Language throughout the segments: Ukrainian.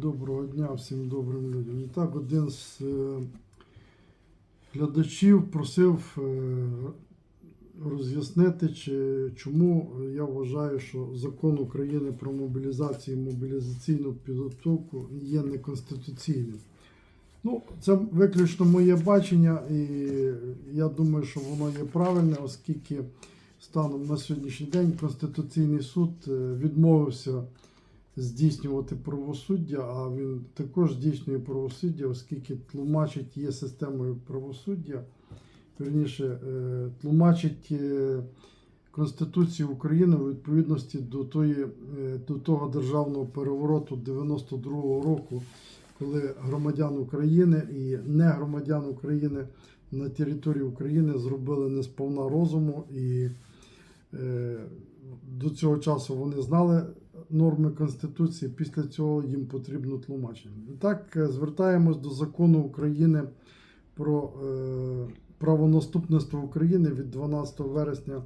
Доброго дня всім добрим людям. І так, один з е, глядачів просив е, роз'яснити, чому я вважаю, що закон України про мобілізацію і мобілізаційну підготовку є неконституційним. Ну, це виключно моє бачення, і я думаю, що воно є правильне, оскільки станом на сьогоднішній день Конституційний суд е, відмовився здійснювати правосуддя, а він також здійснює правосуддя, оскільки тлумачить є системою правосуддя. Верніше, е, тлумачить е, Конституцію України у відповідності до, тої, е, до того державного перевороту 92-го року, коли громадян України і не громадян України на території України зробили несповна розуму і до цього часу вони знали норми Конституції, після цього їм потрібно тлумачення. Так, е, звертаємось до закону України про е, правонаступництво України від 12 вересня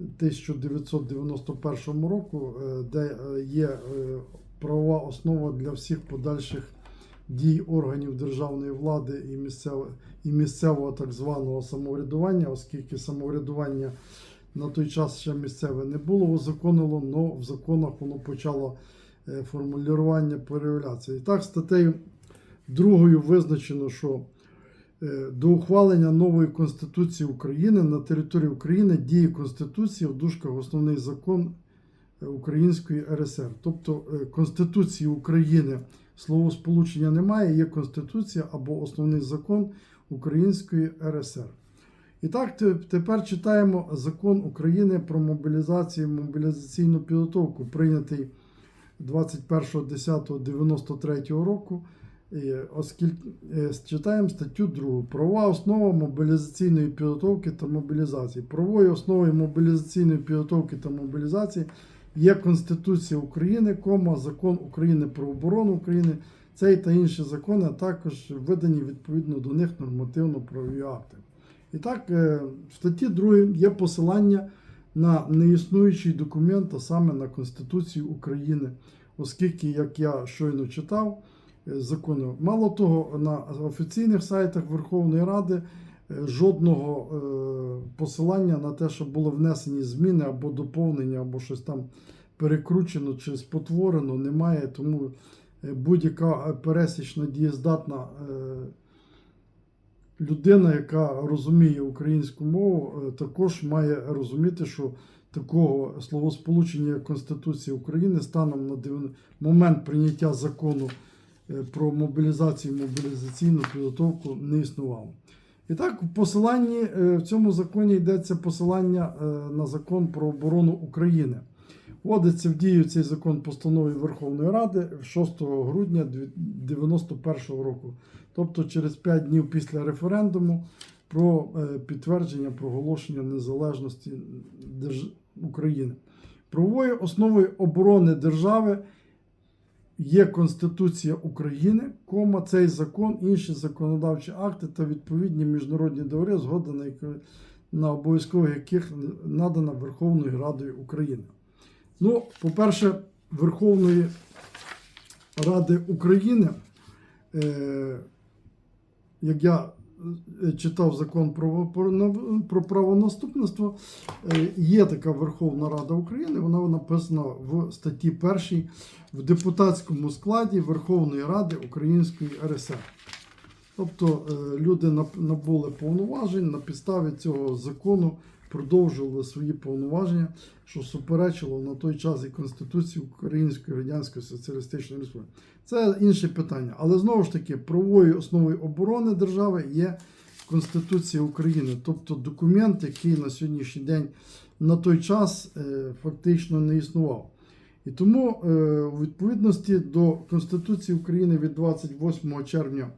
1991 року, е, де є правова основа для всіх подальших дій органів державної влади і місцевого, і місцевого так званого самоврядування, оскільки самоврядування на той час ще місцеве не було узаконено, але в законах воно почало е, формулювання проявлятися. І так, статтею другою визначено, що е, до ухвалення нової Конституції України на території України діє Конституція в дужках основний закон е, Української РСР. Тобто Конституції України словосполучення немає, є Конституція або основний закон Української РСР. І так, тепер читаємо закон України про мобілізацію і мобілізаційну підготовку, прийнятий 21.10.93 року. І Оскільки е, читаємо статтю 2. Правова основа мобілізаційної підготовки та мобілізації. Правовою основою мобілізаційної підготовки та мобілізації є Конституція України, кома, закон України про оборону України, цей та інші закони, а також видані відповідно до них нормативно-правові акти. І так, е, в статті 2 є посилання на неіснуючий документ, а саме на Конституцію України, оскільки, як я щойно читав, е, закону. Мало того, на офіційних сайтах Верховної Ради е, жодного посилання на те, що були внесені зміни або доповнення, або щось там перекручено чи спотворено, немає. Тому будь-яка пересічна дієздатна людина, яка розуміє українську мову, е, також має розуміти, що такого словосполучення як Конституція України станом на момент прийняття закону е, про мобілізацію і мобілізаційну підготовку не існувало. І так, в посиланні е, в цьому законі йдеться посилання на закон про оборону України. Вводиться в дію цей закон постановою Верховної Ради 6 грудня 1991 року, тобто через 5 днів після референдуму про е, підтвердження проголошення незалежності України. Правовою основою оборони держави є Конституція України, кома, цей закон, інші законодавчі акти та відповідні міжнародні договори, згода на, на обов'язкових яких надана Верховною Радою України. Ну, по-перше, Верховної Ради України, е, як я е, читав закон про, про, правонаступництво, е, є така Верховна Рада України, вона написана в статті 1 в депутатському складі Верховної Ради Української РСР. Тобто е, люди набули повноважень на підставі цього закону продовжували свої повноваження, що суперечило на той час і Конституції Української Радянської Соціалістичної Республіки. Це інше питання. Але знову ж таки, правовою основою оборони держави є Конституція України, тобто документ, який на сьогоднішній день на той час е, фактично не існував. І тому, е, у відповідності до Конституції України від 28 червня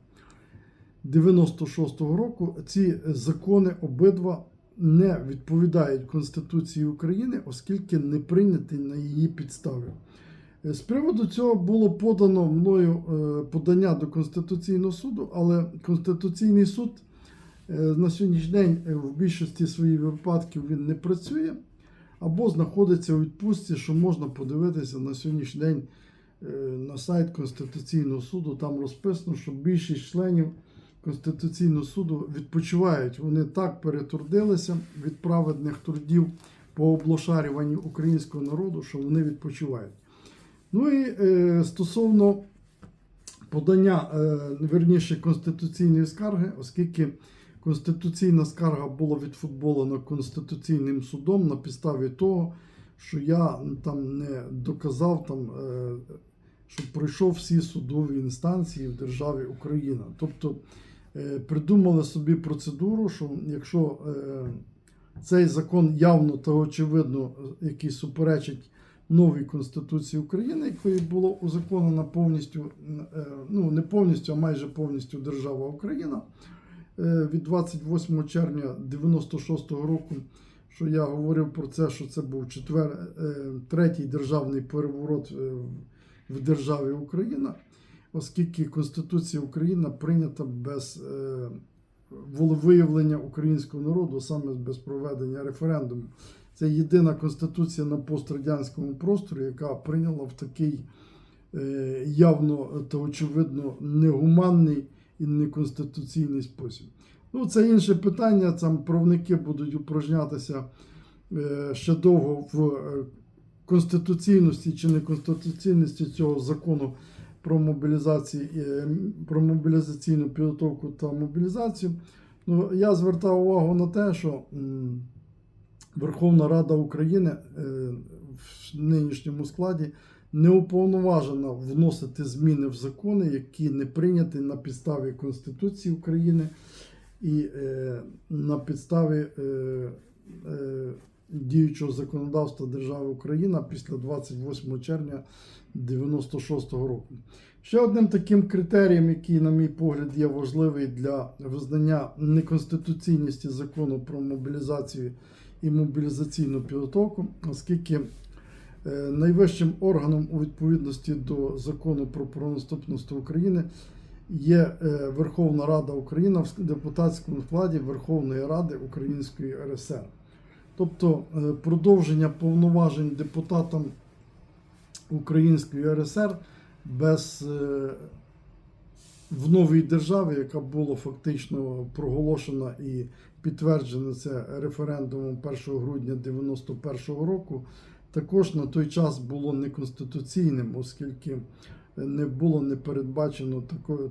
96-го року ці закони обидва не відповідають Конституції України, оскільки не прийняті на її підставі. Е, З приводу цього було подано мною е, подання до Конституційного суду, але Конституційний суд е, на сьогоднішній день в більшості своїх випадків він не працює або знаходиться у відпустці, що можна подивитися на сьогоднішній день на сайт Конституційного суду. Там розписано, що більшість членів Конституційного суду відпочивають. Вони так перетрудилися від праведних трудів по облошарюванню українського народу, що вони відпочивають. Ну і е, стосовно подання, е, верніше, конституційної скарги, оскільки конституційна скарга була відфутболена Конституційним судом на підставі того, що я там не доказав, там, е, що пройшов всі судові інстанції в державі Україна. Тобто придумали собі процедуру, що якщо е, цей закон явно та очевидно, е, який суперечить новій Конституції України, якою було узаконено повністю, е, ну не повністю, а майже повністю держава Україна е, від 28 червня 96-го року, що я говорив про це, що це був четвер, е, третій державний переворот е, в державі Україна, оскільки Конституція України прийнята без е, волевиявлення українського народу, саме без проведення референдуму. Це єдина конституція на пострадянському просторі, яка прийняла в такий е, явно та очевидно негуманний і неконституційний спосіб. Ну, це інше питання. Там правники будуть упражнятися е, ще довго в конституційності чи неконституційності цього закону про мобілізацію, е, про мобілізаційну підготовку та мобілізацію. Ну, я звертав увагу на те, що Верховна Рада України е, в нинішньому складі не уповноважена вносити зміни в закони, які не прийняті на підставі Конституції України і е, на підставі діючого законодавства держави Україна після 28 червня 96-го року. Ще одним таким критерієм, який, на мій погляд, є важливий для визнання неконституційності закону про мобілізацію і мобілізаційну підготовку, оскільки е, найвищим органом у відповідності до закону про правонаступництво України є е, Верховна Рада України в депутатському складі Верховної Ради Української РСР. Тобто е, продовження повноважень депутатам Української РСР без е, в новій державі, яка була фактично проголошена і підтверджена це референдумом 1 грудня 91 року, також на той час було неконституційним, оскільки не було не передбачено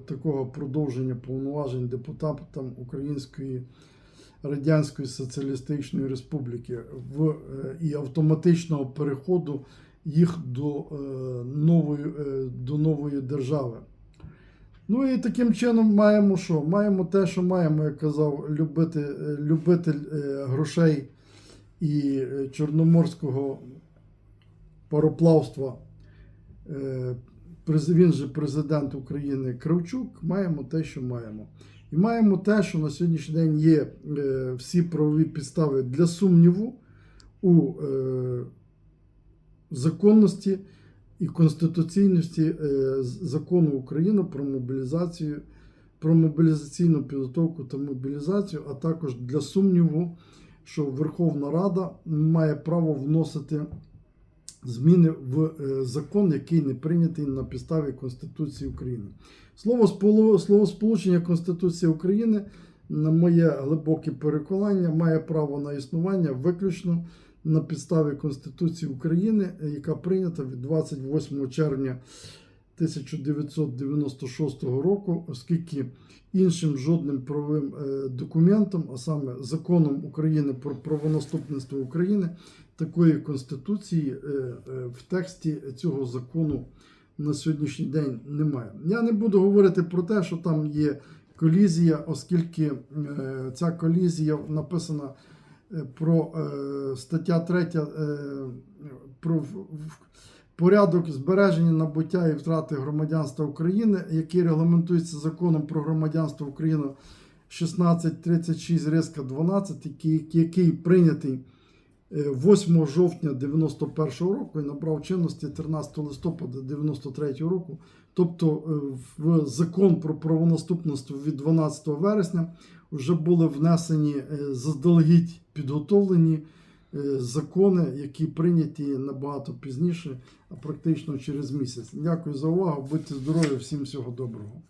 такого, продовження повноважень депутатам Української Радянської Соціалістичної Республіки в, е, і автоматичного переходу їх до, е, нової, е, до нової держави. Ну і таким чином маємо що? Маємо те, що маємо, як казав, любитель е, грошей і чорноморського пароплавства. Він же президент України Кравчук, маємо те, що маємо. І маємо те, що на сьогоднішній день є е, всі правові підстави для сумніву у е, законності і конституційності е, закону України про мобілізацію, про мобілізаційну підготовку та мобілізацію, а також для сумніву, що Верховна Рада має право вносити зміни в е, закон, який не прийнятий на підставі Конституції України. Слово сполу- словосполучення Конституції України, на моє глибоке переконання, має право на існування виключно на підставі Конституції України, яка прийнята від 28 червня 1996 року, оскільки іншим жодним правовим е, документом, а саме законом України про правонаступництво України, такої конституції е, е, в тексті цього закону на сьогоднішній день немає. Я не буду говорити про те, що там є колізія, оскільки ця колізія написана про стаття 3 е, про порядок збереження набуття і втрати громадянства України, який регламентується законом про громадянство України 1636 риска 12, який, який прийнятий е, 8 жовтня 91 року і набрав чинності 13 листопада 93 року. Тобто е, в закон про правонаступництво від 12 вересня вже були внесені е, заздалегідь підготовлені е, закони, які прийняті набагато пізніше, а практично через місяць. Дякую за увагу. Будьте здорові, всім всього доброго.